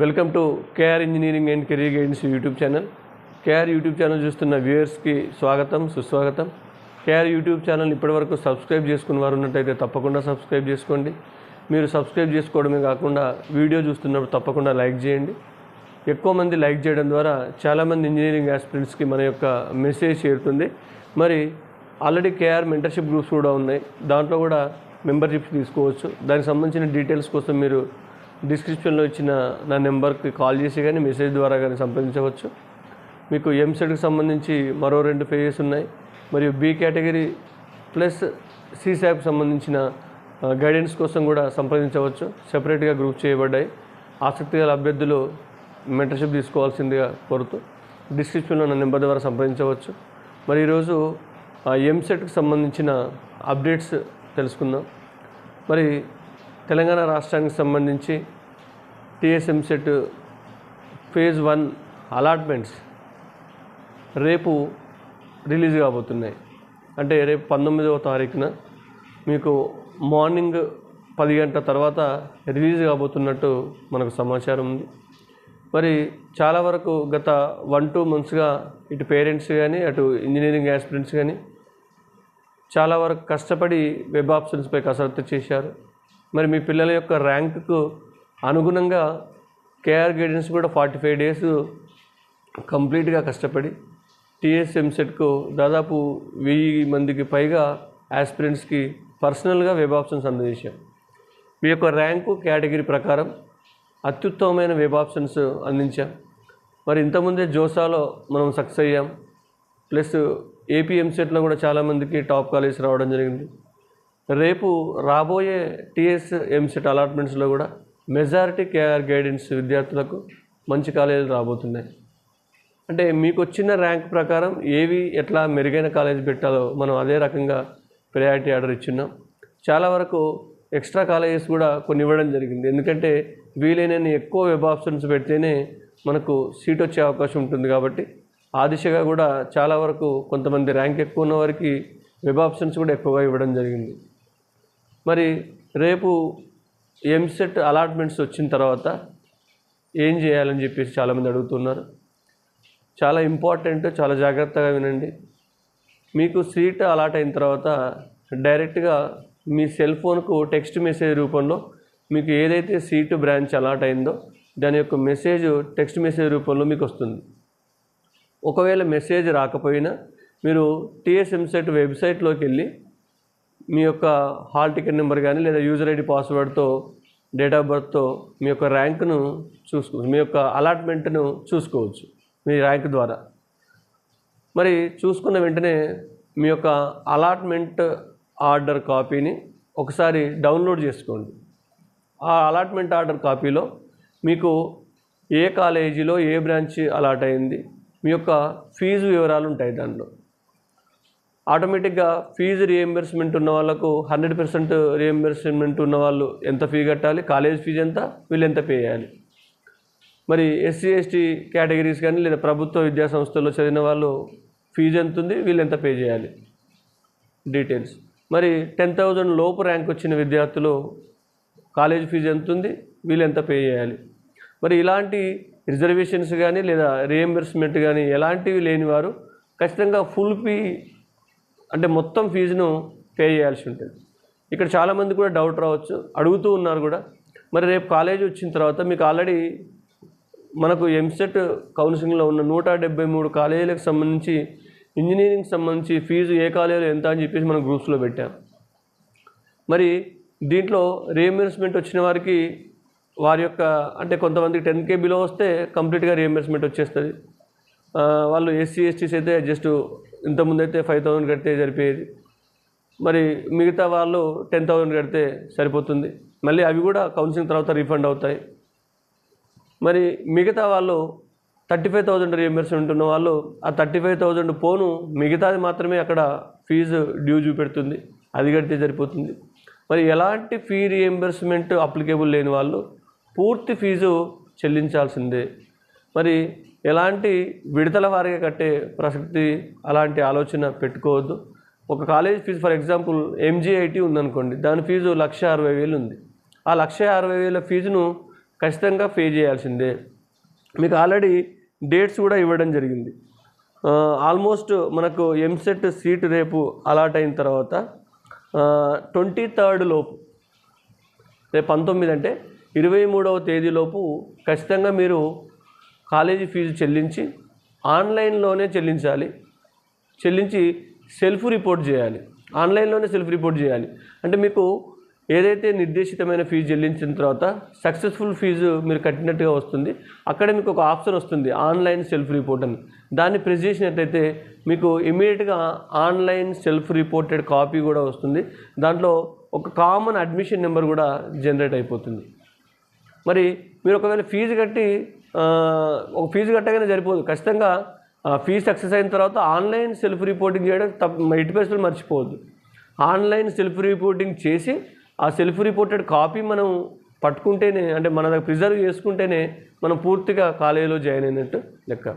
Welcome to K R engineering and career guidance YouTube channel. K R YouTube channel చూస్తున్న వ్యూయర్స్కి స్వాగతం సుస్వాగతం. KR YouTube channel ఇప్పటివరకు subscribe చేసుకున్న వారు ఉన్నట్టయితే తప్పకుండా సబ్స్క్రైబ్ చేసుకోండి. మీరు సబ్స్క్రైబ్ చేసుకోవడమే కాకుండా వీడియో చూస్తున్నప్పుడు తప్పకుండా లైక్ చేయండి. ఎక్కువ మంది లైక్ చేయడం ద్వారా చాలామంది ఇంజనీరింగ్ ఆస్పిరెంట్స్కి మన యొక్క మెసేజ్ చేరుతుంది. మరి ఆల్రెడీ కేఆర్ మెంటర్షిప్ గ్రూప్స్ కూడా ఉన్నాయి. దాంట్లో కూడా మెంబర్షిప్స్ తీసుకోవచ్చు. దానికి సంబంధించిన డీటెయిల్స్ కోసం మీరు డిస్క్రిప్షన్లో ఇచ్చిన నా నెంబర్కి కాల్ చేసి కానీ మెసేజ్ ద్వారా కానీ సంప్రదించవచ్చు. మీకు ఎంసెట్కి సంబంధించి మరో రెండు ఫేజెస్ ఉన్నాయి. మరియు బి కేటగిరీ ప్లస్ సిసాప్కి సంబంధించిన గైడెన్స్ కోసం కూడా సంప్రదించవచ్చు. సెపరేట్గా గ్రూప్ చేయబడ్డాయి. ఆసక్తి గల అభ్యర్థులు మెంటర్షిప్ తీసుకోవాల్సిందిగా కోరుతూ డిస్క్రిప్షన్లో నా నెంబర్ ద్వారా సంప్రదించవచ్చు. మరి ఈరోజు ఎంసెట్కి సంబంధించిన అప్డేట్స్ తెలుసుకుందాం. మరి తెలంగాణ రాష్ట్రానికి సంబంధించి TS EAMCET phase one allotments రేపు రిలీజ్ కాబోతున్నాయి. అంటే రేపు పంతొమ్మిదవ తారీఖున మీకు మార్నింగ్ పది గంటల తర్వాత రిలీజ్ కాబోతున్నట్టు మనకు సమాచారం ఉంది. మరి చాలా వరకు గత వన్ టూ మంత్స్గా ఇటు పేరెంట్స్ కానీ అటు ఇంజనీరింగ్ యాస్పిరెంట్స్ కానీ చాలా వరకు కష్టపడి వెబ్ ఆప్షన్స్పై కసరత్తు చేశారు. మరి మీ పిల్లల యొక్క ర్యాంకుకు అనుగుణంగా కేఆర్ గైడెన్స్ కూడా ఫార్టీ ఫైవ్ డేస్ కంప్లీట్గా కష్టపడి టీఎస్ఎంసెట్కు దాదాపు వెయ్యి మందికి పైగా ఆస్పిరెంట్స్కి పర్సనల్గా వెబ్ ఆప్షన్స్ అందజేశాం. మీ యొక్క ర్యాంకు కేటగిరీ ప్రకారం అత్యుత్తమమైన వెబ్ ఆప్షన్స్ అందించాం. మరి ఇంతకుముందే జోసాలో మనం సక్సెస్ అయ్యాం. ప్లస్ ఏపీఎంసెట్లో కూడా చాలామందికి టాప్ కాలేజ్ రావడం జరిగింది. రేపు రాబోయే టీఎస్ ఎంసెట్ అలాట్మెంట్స్లో కూడా మెజారిటీ కేఆర్ గైడెన్స్ విద్యార్థులకు మంచి కాలేజీలు రాబోతున్నాయి. అంటే మీకు వచ్చిన ర్యాంక్ ప్రకారం ఏవి ఎట్లా మెరుగైన కాలేజ్ పెట్టాలో మనం అదే రకంగా ప్రయారిటీ ఆర్డర్ ఇచ్చున్నాం. చాలా వరకు ఎక్స్ట్రా కాలేజెస్ కూడా కొన్ని ఇవ్వడం జరిగింది. ఎందుకంటే వీలైనన్ని ఎక్కువ వెబ్ ఆప్షన్స్ పెడితేనే మనకు సీట్ వచ్చే అవకాశం ఉంటుంది కాబట్టి ఆ దిశగా కూడా చాలా వరకు కొంతమంది ర్యాంక్ ఎక్కువ ఉన్న వారికి వెబ్ ఆప్షన్స్ కూడా ఎక్కువగా ఇవ్వడం జరిగింది. మరి రేపు ఎంసెట్ అలాట్మెంట్స్ వచ్చిన తర్వాత ఏం చేయాలని చెప్పేసి చాలామంది అడుగుతున్నారు. చాలా ఇంపార్టెంట్ చాలా జాగ్రత్తగా వినండి. మీకు సీట్ అలాట్ అయిన తర్వాత డైరెక్ట్గా మీ సెల్ ఫోన్కు టెక్స్ట్ మెసేజ్ రూపంలో మీకు ఏదైతే సీటు బ్రాంచ్ అలాట్ అయిందో దాని యొక్క మెసేజ్ టెక్స్ట్ మెసేజ్ రూపంలో మీకు వస్తుంది. ఒకవేళ మెసేజ్ రాకపోయినా మీరు టీఎస్ఎంసెట్ వెబ్సైట్లోకి వెళ్ళి మీ యొక్క హాల్ టికెట్ నెంబర్ కానీ లేదా యూజర్ ఐడి పాస్వర్డ్తో డేట్ ఆఫ్ బర్త్తో మీ యొక్క ర్యాంక్ను చూసుకోవచ్చు మీ యొక్క అలాట్మెంట్ను చూసుకోవచ్చు మీ ర్యాంక్ ద్వారా. మరి చూసుకున్న వెంటనే మీ యొక్క అలాట్మెంట్ ఆర్డర్ కాపీని ఒకసారి డౌన్లోడ్ చేసుకోండి. ఆ అలాట్మెంట్ ఆర్డర్ కాపీలో మీకు ఏ కాలేజీలో ఏ బ్రాంచ్ అలాట్ అయింది మీ యొక్క ఫీజు వివరాలు ఉంటాయి దాంట్లో. ఆటోమేటిక్గా ఫీజు రియంబర్స్మెంట్ ఉన్న వాళ్ళకు హండ్రెడ్ పర్సెంట్ రియంబర్స్మెంట్ ఉన్న వాళ్ళు ఎంత ఫీ కట్టాలి కాలేజ్ ఫీజు ఎంత వీళ్ళు ఎంత పే చేయాలి. మరి ఎస్సీ ఎస్టీ కేటగిరీస్ కానీ లేదా ప్రభుత్వ విద్యా సంస్థల్లో చదివిన వాళ్ళు ఫీజు ఎంత ఉంది వీళ్ళు ఎంత పే చేయాలి? డీటెయిల్స్ మరి టెన్ థౌజండ్ లోపు ర్యాంక్ వచ్చిన విద్యార్థులు కాలేజ్ ఫీజు ఎంత ఉంది వీళ్ళు ఎంత పే చేయాలి? మరి ఇలాంటి రిజర్వేషన్స్ కానీ లేదా రియంబర్స్మెంట్ కానీ ఎలాంటివి లేని వారు ఖచ్చితంగా ఫుల్ ఫీ అంటే మొత్తం ఫీజును పే చేయాల్సి ఉంటుంది. ఇక్కడ చాలామంది కూడా డౌట్ రావచ్చు అడుగుతూ ఉన్నారు కూడా. మరి రేపు కాలేజ్ వచ్చిన తర్వాత మీకు ఆల్రెడీ మనకు ఎంసెట్ కౌన్సిలింగ్లో ఉన్న నూట డెబ్బై మూడు కాలేజీలకు సంబంధించి ఇంజనీరింగ్ సంబంధించి ఫీజు ఏ కాలేజీలో ఎంత అని చెప్పేసి మనం గ్రూప్స్లో పెట్టాం. మరి దీంట్లో రియంబర్స్మెంట్ వచ్చిన వారికి వారి యొక్క అంటే కొంతమందికి టెన్ కే బిలో వస్తే కంప్లీట్గా రియంబర్స్మెంట్ వచ్చేస్తుంది. వాళ్ళు ఎస్సీ ఎస్టీస్ అయితే జస్ట్ ఇంతకుముందు అయితే ఫైవ్ థౌసండ్ కడితే సరిపోయేది. మరి మిగతా వాళ్ళు టెన్ థౌసండ్ కడితే సరిపోతుంది. మళ్ళీ అవి కూడా కౌన్సిలింగ్ తర్వాత రీఫండ్ అవుతాయి. మరి మిగతా వాళ్ళు థర్టీ ఫైవ్ థౌజండ్ రియంబర్స్మెంట్ ఉన్న వాళ్ళు ఆ థర్టీ ఫైవ్ థౌజండ్ పోను మిగతాది మాత్రమే అక్కడ ఫీజు డ్యూ చూపెడుతుంది. అది కడితే సరిపోతుంది. మరి ఎలాంటి ఫీ రియంబర్స్మెంట్ అప్లికేబుల్ లేని వాళ్ళు పూర్తి ఫీజు చెల్లించాల్సిందే. మరి ఎలాంటి విడతల వారిగా కట్టే ప్రసక్తి అలాంటి ఆలోచన పెట్టుకోవద్దు. ఒక college fees for example MGIT ఉందనుకోండి దాని ఫీజు లక్ష అరవై వేలు ఉంది. ఆ లక్ష అరవై వేల ఫీజును ఖచ్చితంగా పే చేయాల్సిందే. మీకు ఆల్రెడీ డేట్స్ కూడా ఇవ్వడం జరిగింది. ఆల్మోస్ట్ మనకు ఎంసెట్ సీట్ రేపు అలాట్ అయిన తర్వాత ట్వంటీ థర్డ్ లోపు రేపు పంతొమ్మిది అంటే ఇరవై మూడవ తేదీలోపు ఖచ్చితంగా మీరు కాలేజీ ఫీజు చెల్లించి ఆన్లైన్లోనే చెల్లించాలి. చెల్లించి సెల్ఫ్ రిపోర్ట్ చేయాలి. ఆన్లైన్లోనే సెల్ఫ్ రిపోర్ట్ చేయాలి. అంటే మీకు ఏదైతే నిర్దేశితమైన ఫీజు చెల్లించిన తర్వాత సక్సెస్ఫుల్ ఫీజు మీరు కట్టినట్టుగా వస్తుంది. అక్కడ మీకు ఒక ఆప్షన్ వస్తుంది. ఆన్లైన్ సెల్ఫ్ రిపోర్ట్ అని. దాన్ని ప్రెస్ చేసినట్టయితే మీకు ఇమీడియట్గా ఆన్లైన్ సెల్ఫ్ రిపోర్టెడ్ కాపీ కూడా వస్తుంది. దాంట్లో ఒక కామన్ అడ్మిషన్ నెంబర్ కూడా జనరేట్ అయిపోతుంది. మరి మీరు ఒకవేళ ఫీజు కట్టి ఒక ఫీజు కట్టగానే సరిపోదు. ఖచ్చితంగా ఆ, ఫీజు సక్సెస్ అయిన తర్వాత ఆన్లైన్ సెల్ఫ్ రిపోర్టింగ్ చేయడం తప్ప ఎట్టి పరిస్థితులు మర్చిపోవద్దు. ఆన్లైన్ సెల్ఫ్ రిపోర్టింగ్ చేసి ఆ సెల్ఫ్ రిపోర్టెడ్ కాపీ మనం పట్టుకుంటేనే అంటే మన దగ్గర ప్రిజర్వ్ చేసుకుంటేనే మనం పూర్తిగా కాలేజీలో జాయిన్ అయినట్టు లెక్క.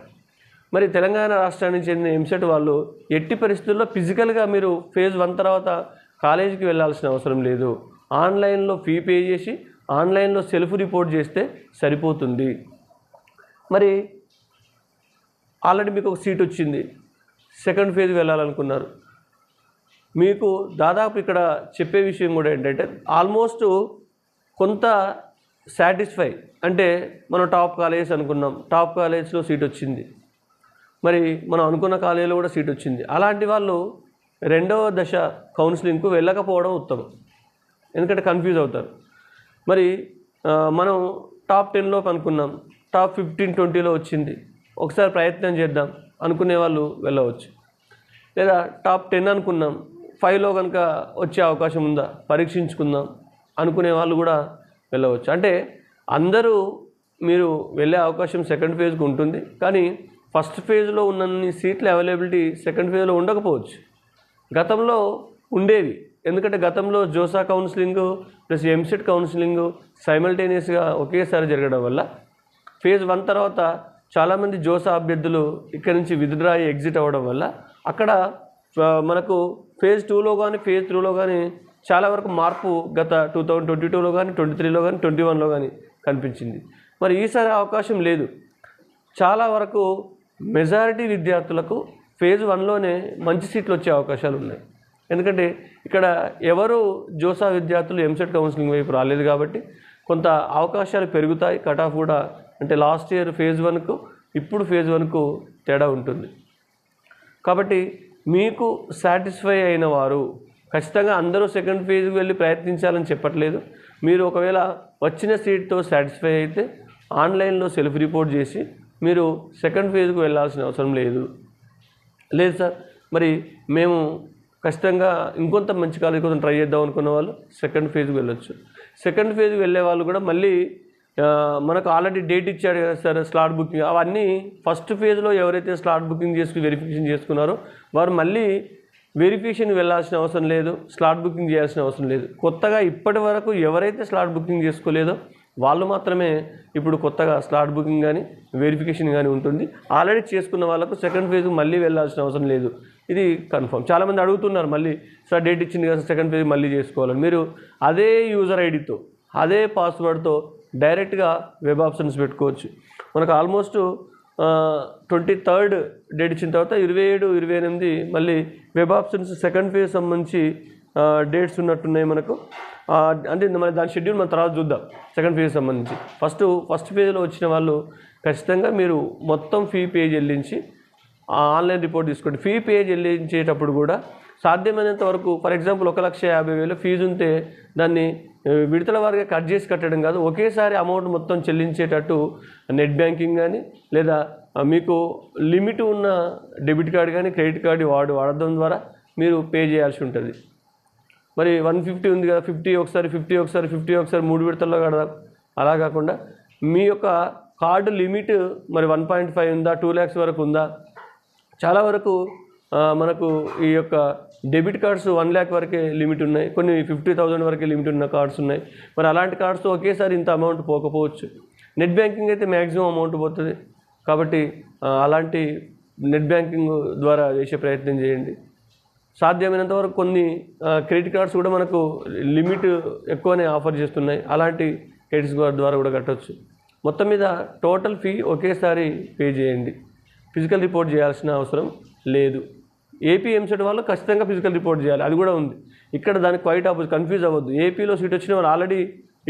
మరి తెలంగాణ రాష్ట్రానికి చెందిన ఎంసెట్ వాళ్ళు ఎట్టి పరిస్థితుల్లో ఫిజికల్గా మీరు ఫేజ్ వన్ తర్వాత కాలేజీకి వెళ్ళాల్సిన అవసరం లేదు. ఆన్లైన్లో ఫీ పే చేసి ఆన్లైన్లో సెల్ఫ్ రిపోర్ట్ చేస్తే సరిపోతుంది. మరి ఆల్రెడీ మీకు ఒక సీట్ వచ్చింది. సెకండ్ ఫేజ్ వెళ్ళాలనుకున్నారు. మీకు దాదాపు ఇక్కడ చెప్పే విషయం కూడా ఏంటంటే ఆల్మోస్ట్ కొంత సాటిస్ఫై అంటే మనం టాప్ కాలేజ్ అనుకున్నాం. టాప్ కాలేజ్లో సీట్ వచ్చింది. మరి మనం అనుకున్న కాలేజీలో కూడా సీట్ వచ్చింది. అలాంటి వాళ్ళు రెండవ దశ కౌన్సిలింగ్కు వెళ్ళకపోవడం ఉత్తమం. ఎందుకంటే కన్ఫ్యూజ్ అవుతారు. మరి మనం టాప్ టెన్లోకి అనుకున్నాం టాప్ ఫిఫ్టీన్ ట్వంటీలో వచ్చింది. ఒకసారి ప్రయత్నం చేద్దాం. అనుకునే వాళ్ళు వెళ్ళవచ్చు. లేదా టాప్ టెన్ అనుకున్నాం. ఫైవ్లో కనుక వచ్చే అవకాశం ఉందా? పరీక్షించుకుందాం. అనుకునే వాళ్ళు కూడా వెళ్ళవచ్చు. అంటే అందరూ మీరు వెళ్ళే అవకాశం సెకండ్ ఫేజ్కి ఉంటుంది. కానీ ఫస్ట్ ఫేజ్లో ఉన్నన్ని సీట్ల అవైలబిలిటీ సెకండ్ ఫేజ్లో ఉండకపోవచ్చు. గతంలో ఉండేవి. ఎందుకంటే గతంలో JoSAA counselling plus EAMCET counselling సైమల్టేనియస్గా ఒకేసారి జరగడం వల్ల ఫేజ్ వన్ తర్వాత చాలామంది జోసా అభ్యర్థులు ఇక్కడ నుంచి విత్డ్రా అయ్యి ఎగ్జిట్ అవ్వడం వల్ల అక్కడ మనకు ఫేజ్ టూలో కానీ ఫేజ్ త్రీలో కానీ చాలా వరకు మార్పు గత టూ థౌజండ్ ట్వంటీ టూలో కానీ ట్వంటీ త్రీలో కానీ ట్వంటీ వన్లో కానీ కనిపించింది. మరి ఈసారి అవకాశం లేదు. చాలా వరకు మెజారిటీ విద్యార్థులకు ఫేజ్ వన్లోనే మంచి సీట్లు వచ్చే అవకాశాలు ఉన్నాయి. ఎందుకంటే ఇక్కడ ఎవరు జోసా విద్యార్థులు ఎంసెట్ కౌన్సిలింగ్ వైపు రాలేదు కాబట్టి కొంత అవకాశాలు పెరుగుతాయి. కట్ ఆఫ్ కూడా అంటే లాస్ట్ ఇయర్ ఫేజ్ వన్కు ఇప్పుడు ఫేజ్ వన్కు తేడా ఉంటుంది. కాబట్టి మీకు సాటిస్ఫై అయిన వారు ఖచ్చితంగా అందరూ సెకండ్ ఫేజ్కి వెళ్ళి ప్రయత్నించాలని చెప్పట్లేదు. మీరు ఒకవేళ వచ్చిన సీట్తో సాటిస్ఫై అయితే ఆన్లైన్లో సెల్ఫ్ రిపోర్ట్ చేసి మీరు సెకండ్ ఫేజ్కు వెళ్ళాల్సిన అవసరం లేదు. లేదు సార్. మరి మేము ఖచ్చితంగా ఇంకొంత మంచి కాలేజ్ కోసం ట్రై చేద్దాం అనుకున్న వాళ్ళు సెకండ్ ఫేజ్కి వెళ్ళొచ్చు. సెకండ్ ఫేజ్కి వెళ్ళే వాళ్ళు కూడా మళ్ళీ మనకు ఆల్రెడీ డేట్ ఇచ్చాడు కదా సార్ స్లాట్ బుకింగ్. అవన్నీ ఫస్ట్ ఫేజ్లో ఎవరైతే స్లాట్ బుకింగ్ చేసుకుని వెరిఫికేషన్ చేసుకున్నారో వారు మళ్ళీ వెరిఫికేషన్ వెళ్ళాల్సిన అవసరం లేదు స్లాట్ బుకింగ్ చేయాల్సిన అవసరం లేదు. కొత్తగా ఇప్పటి వరకు ఎవరైతే స్లాట్ బుకింగ్ చేసుకోలేదో వాళ్ళు మాత్రమే ఇప్పుడు కొత్తగా స్లాట్ బుకింగ్ కానీ వెరిఫికేషన్ కానీ ఉంటుంది. ఆల్రెడీ చేసుకున్న వాళ్ళకు సెకండ్ ఫేజ్ మళ్ళీ వెళ్ళాల్సిన అవసరం లేదు. ఇది కన్ఫర్మ్. చాలామంది అడుగుతున్నారు మళ్ళీ సార్ డేట్ ఇచ్చింది కదా సెకండ్ ఫేజ్ మళ్ళీ చేసుకోవాలని. మీరు అదే యూజర్ ఐడితో అదే పాస్వర్డ్తో డైరెక్ట్గా వెబ్ ఆప్షన్స్ పెట్టుకోవచ్చు. మనకు ఆల్మోస్ట్ ట్వంటీ థర్డ్ డేట్ ఇచ్చిన తర్వాత ఇరవై ఏడు ఇరవై ఎనిమిది మళ్ళీ వెబ్ ఆప్షన్స్ సెకండ్ ఫేజ్ సంబంధించి డేట్స్ ఉన్నట్టున్నాయి మనకు. అంటే మన దాని షెడ్యూల్ మన తర్వాత చూద్దాం సెకండ్ ఫేజ్ సంబంధించి. ఫస్ట్ ఫస్ట్ ఫేజ్లో వచ్చిన వాళ్ళు ఖచ్చితంగా మీరు మొత్తం ఫీ పే చెల్లించి ఆన్లైన్ రిపోర్ట్ తీసుకోండి. ఫీ పే చెల్లించేటప్పుడు కూడా సాధ్యమైనంత వరకు ఫర్ ఎగ్జాంపుల్ ఒక లక్ష యాభై వేలు ఫీజు ఉంటే దాన్ని విడతల వారిగా కట్ చేసి కట్టడం కాదు. ఒకేసారి అమౌంట్ మొత్తం చెల్లించేటట్టు నెట్ బ్యాంకింగ్ కానీ లేదా మీకు లిమిట్ ఉన్న డెబిట్ కార్డు కానీ క్రెడిట్ కార్డు వాడు వాడడం ద్వారా మీరు పే చేయాల్సి ఉంటుంది. మరి వన్ ఫిఫ్టీ ఉంది కదా ఫిఫ్టీ ఒకసారి ఫిఫ్టీ ఒకసారి ఫిఫ్టీ ఒకసారి మూడు విడతల్లో కడదాం. అలా కాకుండా మీ యొక్క కార్డు లిమిట్ మరి వన్ పాయింట్ ఫైవ్ ఉందా టూ ల్యాక్స్ వరకు ఉందా? చాలా వరకు మనకు ఈ యొక్క డెబిట్ కార్డ్స్ వన్ ల్యాక్ వరకే లిమిట్ ఉన్నాయి. కొన్ని ఫిఫ్టీ థౌజండ్ వరకే లిమిట్ ఉన్న కార్డ్స్ ఉన్నాయి. మరి అలాంటి కార్డ్స్ ఒకేసారి ఇంత అమౌంట్ పోకపోవచ్చు. నెట్ బ్యాంకింగ్ అయితే మ్యాక్సిమం అమౌంట్ పోతుంది. కాబట్టి అలాంటి నెట్ బ్యాంకింగ్ ద్వారా చేసే ప్రయత్నం చేయండి. సాధ్యమైనంత వరకు కొన్ని క్రెడిట్ కార్డ్స్ కూడా మనకు లిమిట్ ఎక్కువనే ఆఫర్ చేస్తున్నాయి. అలాంటి క్రెడిట్ కార్డ్ ద్వారా కూడా కట్టవచ్చు మొత్తం మీద టోటల్ ఫీ ఒకేసారి పే చేయండి. ఫిజికల్ రిపోర్ట్ చేయాల్సిన అవసరం లేదు. ఏపీ ఎంసెట్ వాళ్ళు ఖచ్చితంగా ఫిజికల్ రిపోర్ట్ చేయాలి. అది కూడా ఉంది. ఇక్కడ దానికి క్వైట్ ఆపోజిట్ కన్ఫ్యూజ్ అవ్వద్దు. ఏపీలో సీట్ వచ్చిన వాళ్ళు ఆల్రెడీ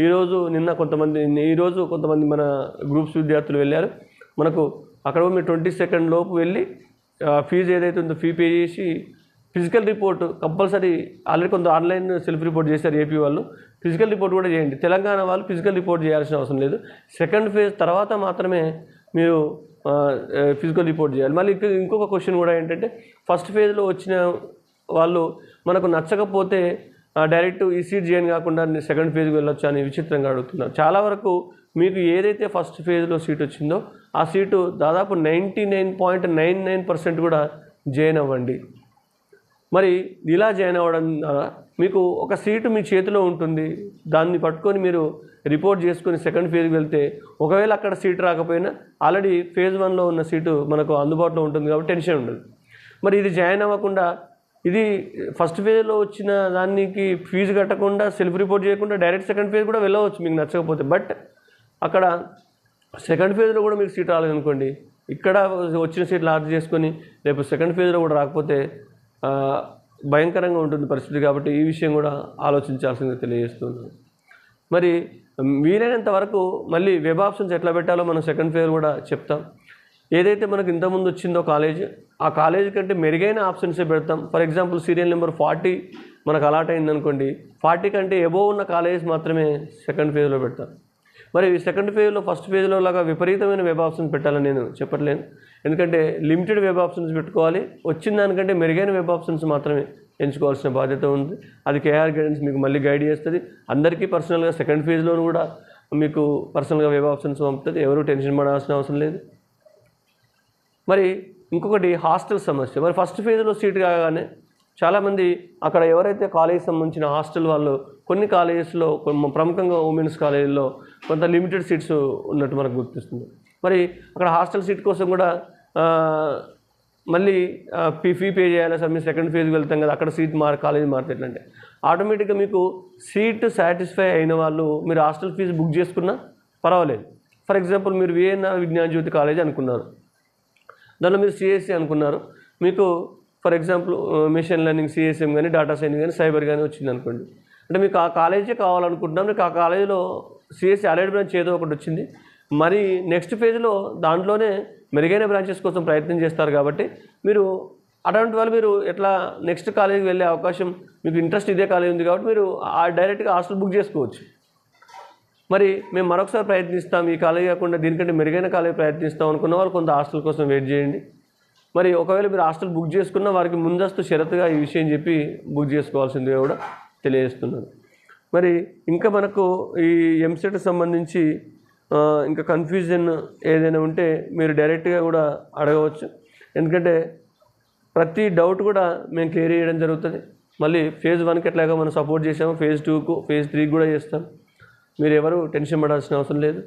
ఈరోజు నిన్న కొంతమంది ఈరోజు కొంతమంది మన గ్రూప్స్ విద్యార్థులు వెళ్ళారు. మనకు అక్కడ మీరు ట్వంటీ సెకండ్ లోపు వెళ్ళి ఫీజు ఏదైతే ఉందో ఫీ పే చేసి ఫిజికల్ రిపోర్ట్ కంపల్సరీ ఆల్రెడీ కొంత ఆన్లైన్ సెల్ఫ్ రిపోర్ట్ చేశారు ఏపీ వాళ్ళు. ఫిజికల్ రిపోర్ట్ కూడా చేయండి. తెలంగాణ వాళ్ళు ఫిజికల్ రిపోర్ట్ చేయాల్సిన అవసరం లేదు. సెకండ్ ఫేజ్ తర్వాత మాత్రమే మీరు ఫిజికల్ రిపోర్ట్ చేయాలి. మళ్ళీ ఇంకొక క్వశ్చన్ కూడా ఏంటంటే ఫస్ట్ ఫేజ్లో వచ్చిన వాళ్ళు మనకు నచ్చకపోతే డైరెక్ట్ ఈ సీట్ చేయని కాకుండా సెకండ్ ఫేజ్కి వెళ్ళొచ్చు అని విచిత్రంగా అడుగుతున్నారు. చాలా వరకు మీకు ఏదైతే ఫస్ట్ ఫేజ్లో సీట్ వచ్చిందో ఆ సీటు దాదాపు ninety nine point nine nine percent కూడా జాయిన్ అవ్వండి. మరి ఇలా జాయిన్ అవ్వడం ద్వారా మీకు ఒక సీటు మీ చేతిలో ఉంటుంది. దాన్ని పట్టుకొని మీరు రిపోర్ట్ చేసుకొని సెకండ్ ఫేజ్కి వెళ్తే ఒకవేళ అక్కడ సీట్ రాకపోయినా ఆల్రెడీ ఫేజ్ వన్లో ఉన్న సీటు మనకు అందుబాటులో ఉంటుంది కాబట్టి టెన్షన్ ఉండదు. మరి ఇది జాయిన్ అవ్వకుండా ఇది ఫస్ట్ ఫేజ్లో వచ్చిన దానికి ఫీజు కట్టకుండా సెల్ఫ్ రిపోర్ట్ చేయకుండా డైరెక్ట్ సెకండ్ ఫేజ్ కూడా వెళ్ళవచ్చు మీకు నచ్చకపోతే. బట్ అక్కడ సెకండ్ ఫేజ్లో కూడా మీకు సీట్ రాలేదనుకోండి ఇక్కడ వచ్చిన సీట్లు ఆర్డర్ చేసుకొని రేపు సెకండ్ ఫేజ్లో కూడా రాకపోతే భయంకరంగా ఉంటుంది పరిస్థితి కాబట్టి ఈ విషయం కూడా ఆలోచించాల్సింది తెలియజేస్తున్నాను. మరి వీలైనంత వరకు మళ్ళీ వెబ్ ఆప్షన్స్ ఎట్లా పెట్టాలో మనం సెకండ్ ఫేజ్ కూడా చెప్తాం. ఏదైతే మనకు ఇంతకుముందు వచ్చిందో కాలేజ్ ఆ కాలేజ్ కంటే మెరుగైన ఆప్షన్సే పెడతాం. For example serial number forty మనకు అలాట్ అయిందనుకోండి ఫార్టీ కంటే ఎబోవ్ ఉన్న కాలేజ్ మాత్రమే సెకండ్ ఫేజ్లో పెడతాం. మరి సెకండ్ ఫేజ్లో ఫస్ట్ ఫేజ్లో లాగా విపరీతమైన వెబ్ ఆప్షన్ పెట్టాలని నేను చెప్పట్లేను. ఎందుకంటే లిమిటెడ్ వెబ్ ఆప్షన్స్ పెట్టుకోవాలి. వచ్చిన దానికంటే మెరుగైన వెబ్ ఆప్షన్స్ మాత్రమే ఎంచుకోవాల్సిన బాధ్యత ఉంది. అది కేఆర్ గైడెన్స్ మీకు మళ్ళీ గైడ్ చేస్తుంది. అందరికీ పర్సనల్గా సెకండ్ ఫేజ్లో కూడా మీకు పర్సనల్గా వెబ్ ఆప్షన్స్ పంపుతుంది. ఎవరు టెన్షన్ పడాల్సిన అవసరం లేదు. మరి ఇంకొకటి హాస్టల్ సమస్య. మరి ఫస్ట్ ఫేజ్లో సీట్ కాగానే చాలామంది అక్కడ ఎవరైతే కాలేజ్ సంబంధించిన హాస్టల్ వాళ్ళు కొన్ని కాలేజెస్లో ప్రముఖంగా ఉమెన్స్ కాలేజీల్లో కొంత లిమిటెడ్ సీట్స్ ఉన్నట్టు మనకు గుర్తిస్తుంది. మరి అక్కడ హాస్టల్ సీట్ కోసం కూడా మళ్ళీ ఫీ పే చేయాలి సార్. మీరు సెకండ్ ఫేజ్కి వెళ్తాం కదా అక్కడ సీట్ మార్ కాలేజ్ మారితే ఎట్లంటే ఆటోమేటిక్గా మీకు సీట్ సాటిస్ఫై అయిన వాళ్ళు మీరు హాస్టల్ ఫీజు బుక్ చేసుకున్నా పర్వాలేదు. ఫర్ ఎగ్జాంపుల్ మీరు విఎన్ఆర్ విజ్ఞాన జ్యోతి కాలేజ్ అనుకున్నారు. దానిలో మీరు సిఎస్సి అనుకున్నారు. మీకు for example machine learning CSM కానీ డాటా సైన్స్ కానీ సైబర్ కానీ వచ్చింది అనుకోండి. అంటే మీకు ఆ కాలేజే కావాలనుకుంటున్నాం. మీకు ఆ కాలేజీలో సిఎస్సి అలైడ్ బ్రాంచ్ ఏదో ఒకటి వచ్చింది. మరి నెక్స్ట్ ఫేజ్లో దాంట్లోనే మెరుగైన బ్రాంచెస్ కోసం ప్రయత్నం చేస్తారు కాబట్టి మీరు అటువంటి వాళ్ళు మీరు ఎట్లా నెక్స్ట్ కాలేజీకి వెళ్ళే అవకాశం మీకు ఇంట్రెస్ట్ ఇదే కాలేజ్ ఉంది కాబట్టి మీరు ఆ డైరెక్ట్గా హాస్టల్ బుక్ చేసుకోవచ్చు. మరి మేము మరొకసారి ప్రయత్నిస్తాం ఈ కాలేజ్ కాకుండా దీనికంటే మెరుగైన కాలేజ్ ప్రయత్నిస్తాం అనుకున్న వాళ్ళు కొంత హాస్టల్ కోసం వెయిట్ చేయండి. మరి ఒకవేళ మీరు హాస్టల్ బుక్ చేసుకున్న వారికి ముందస్తు షరతుగా ఈ విషయం చెప్పి బుక్ చేసుకోవాల్సిందిగా కూడా తెలియజేస్తున్నాను. మరి ఇంకా మనకు ఈ ఎంసెట్ సంబంధించి ఇంకా కన్ఫ్యూజన్ ఏదైనా ఉంటే మీరు డైరెక్ట్గా కూడా అడగవచ్చు. ఎందుకంటే ప్రతి డౌట్ కూడా మేము క్లియర్ చేయడం జరుగుతుంది. మళ్ళీ ఫేజ్ వన్కి ఎట్లాగా మనం సపోర్ట్ చేసాము ఫేజ్ టూకు ఫేజ్ త్రీకి కూడా చేస్తాం. మీరు ఎవరు టెన్షన్ పడాల్సిన అవసరం లేదు.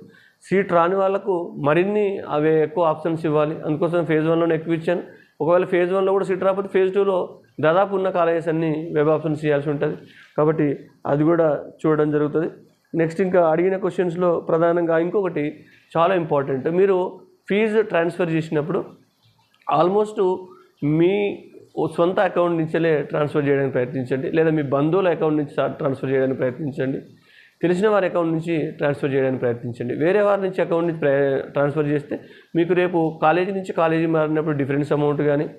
సీట్ రాని వాళ్ళకు మరిన్ని అవే ఎక్కువ ఆప్షన్స్ ఇవ్వాలి. అందుకోసం ఫేజ్ వన్లోనే ఎక్కువ ఇచ్చాను. ఒకవేళ ఫేజ్ వన్లో కూడా సీట్ రాకపోతే ఫేజ్ టూలో దాదాపు ఉన్న కాలేజెస్ అన్ని వెబ్ ఆప్షన్స్ చేయాల్సి ఉంటుంది. కాబట్టి అది కూడా చూడడం జరుగుతుంది. నెక్స్ట్ ఇంకా అడిగిన క్వశ్చన్స్లో ప్రధానంగా ఇంకొకటి చాలా ఇంపార్టెంట్ మీరు ఫీజు ట్రాన్స్ఫర్ చేసినప్పుడు ఆల్మోస్ట్ మీ సొంత అకౌంట్ నుంచే ట్రాన్స్ఫర్ చేయడానికి ప్రయత్నించండి. లేదా మీ బంధువుల అకౌంట్ నుంచి ట్రాన్స్ఫర్ చేయడానికి ప్రయత్నించండి. తెలిసిన వారి అకౌంట్ నుంచి ట్రాన్స్ఫర్ చేయడానికి ప్రయత్నించండి. వేరే వారి నుంచి అకౌంట్ నుంచి ప్రయ- ట్రాన్స్ఫర్ చేస్తే మీకు రేపు కాలేజీ నుంచి కాలేజీ మారినప్పుడు డిఫరెన్స్ అమౌంట్ కానీ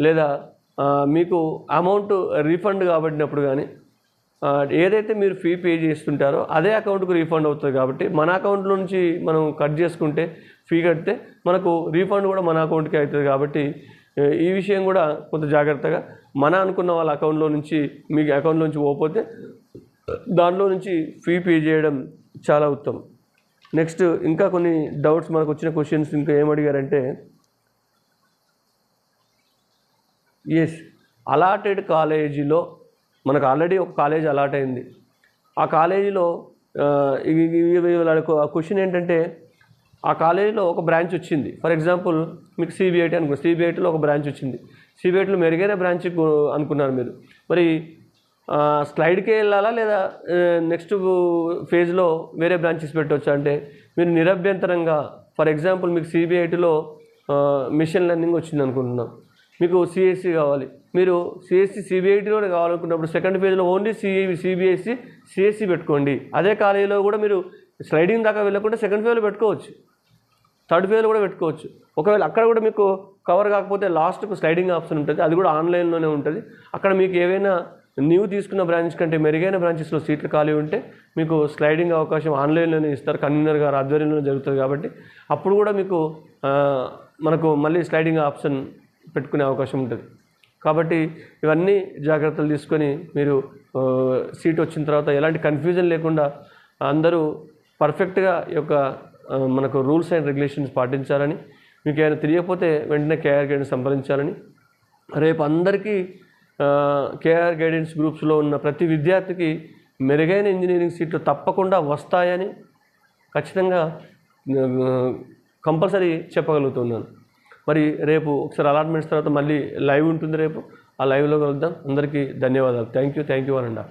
లేదా మీకు అమౌంట్ రీఫండ్ కాబట్టినప్పుడు కానీ ఏదైతే మీరు ఫీ పే చేస్తుంటారో అదే అకౌంట్కు రీఫండ్ అవుతుంది కాబట్టి మన అకౌంట్లో నుంచి మనం కట్ చేసుకుంటే ఫీ కడితే మనకు రీఫండ్ కూడా మన అకౌంట్కి అవుతుంది కాబట్టి ఈ విషయం కూడా కొంత జాగ్రత్తగా మన అనుకున్న వాళ్ళ అకౌంట్లో నుంచి మీ అకౌంట్లో నుంచి పోకపోతే దాంట్లో నుంచి ఫీ పే చేయడం చాలా ఉత్తమం. నెక్స్ట్ ఇంకా కొన్ని డౌట్స్ మనకు వచ్చిన క్వశ్చన్స్ ఇంకా ఏమడిగారంటే ఎస్ అలాటెడ్ కాలేజీలో మనకు ఆల్రెడీ ఒక కాలేజ్ అలాట్ అయింది. ఆ కాలేజీలో క్వశ్చన్ ఏంటంటే ఆ కాలేజీలో ఒక బ్రాంచ్ వచ్చింది. ఫర్ ఎగ్జాంపుల్ మీకు సిబిఐటి అనుకున్న సిబిఐటిలో ఒక బ్రాంచ్ వచ్చింది. సిబిఐటీలో మెరుగైన బ్రాంచ్ అనుకున్నారు మీరు. మరి స్లైడ్కే వెళ్ళాలా లేదా నెక్స్ట్ ఫేజ్లో వేరే బ్రాంచెస్ పెట్టవచ్చా అంటే మీరు నిరభ్యంతరంగా ఫర్ ఎగ్జాంపుల్ మీకు సిబిఐటిలో మిషన్ లెర్నింగ్ వచ్చింది అనుకుంటున్నాం మీకు సిఎస్సి కావాలి. మీరు సిఎస్సి సిబిఐటిలోనే కావాలనుకున్నప్పుడు సెకండ్ ఫేజ్లో ఓన్లీ సిఈ సిబిఎస్సి సిఎస్సి పెట్టుకోండి. అదే కాలేజీలో కూడా మీరు స్లైడింగ్ దాకా వెళ్ళకుండా సెకండ్ ఫేజ్లో పెట్టుకోవచ్చు. థర్డ్ ఫేజ్లో కూడా పెట్టుకోవచ్చు. ఒకవేళ అక్కడ కూడా మీకు కవర్ కాకపోతే లాస్ట్కు స్లైడింగ్ ఆప్షన్ ఉంటుంది. అది కూడా ఆన్లైన్లోనే ఉంటుంది. అక్కడ మీకు ఏవైనా న్యూ తీసుకున్న బ్రాంచ్ కంటే మెరుగైన బ్రాంచెస్లో సీట్లు ఖాళీ ఉంటే మీకు స్లైడింగ్ అవకాశం ఆన్లైన్లోనే ఇస్తారు. కన్వీనర్ గారు ఆధ్వర్యంలోనే జరుగుతుంది కాబట్టి అప్పుడు కూడా మీకు మనకు మళ్ళీ స్లైడింగ్ ఆప్షన్ పెట్టుకునే అవకాశం ఉంటుంది. కాబట్టి ఇవన్నీ జాగ్రత్తలు తీసుకొని మీరు సీట్ వచ్చిన తర్వాత ఎలాంటి కన్ఫ్యూజన్ లేకుండా అందరూ పర్ఫెక్ట్గా ఈ యొక్క మనకు రూల్స్ అండ్ రెగ్యులేషన్స్ పాటించాలని మీకు ఏమైనా తెలియకపోతే వెంటనే కేఆర్ గైడెన్స్ సంప్రదించాలని రేపు అందరికీ కేఆర్ గైడెన్స్ గ్రూప్స్లో ఉన్న ప్రతి విద్యార్థికి మెరుగైన ఇంజనీరింగ్ సీట్లు తప్పకుండా వస్తాయని ఖచ్చితంగా కంపల్సరీ చెప్పగలుగుతున్నాను. మరి రేపు ఒకసారి అలాట్మెంట్స్ తర్వాత మళ్ళీ లైవ్ ఉంటుంది రేపు. ఆ లైవ్లో కలుద్దాం. అందరికీ ధన్యవాదాలు. Thank you. Thank you అనండా.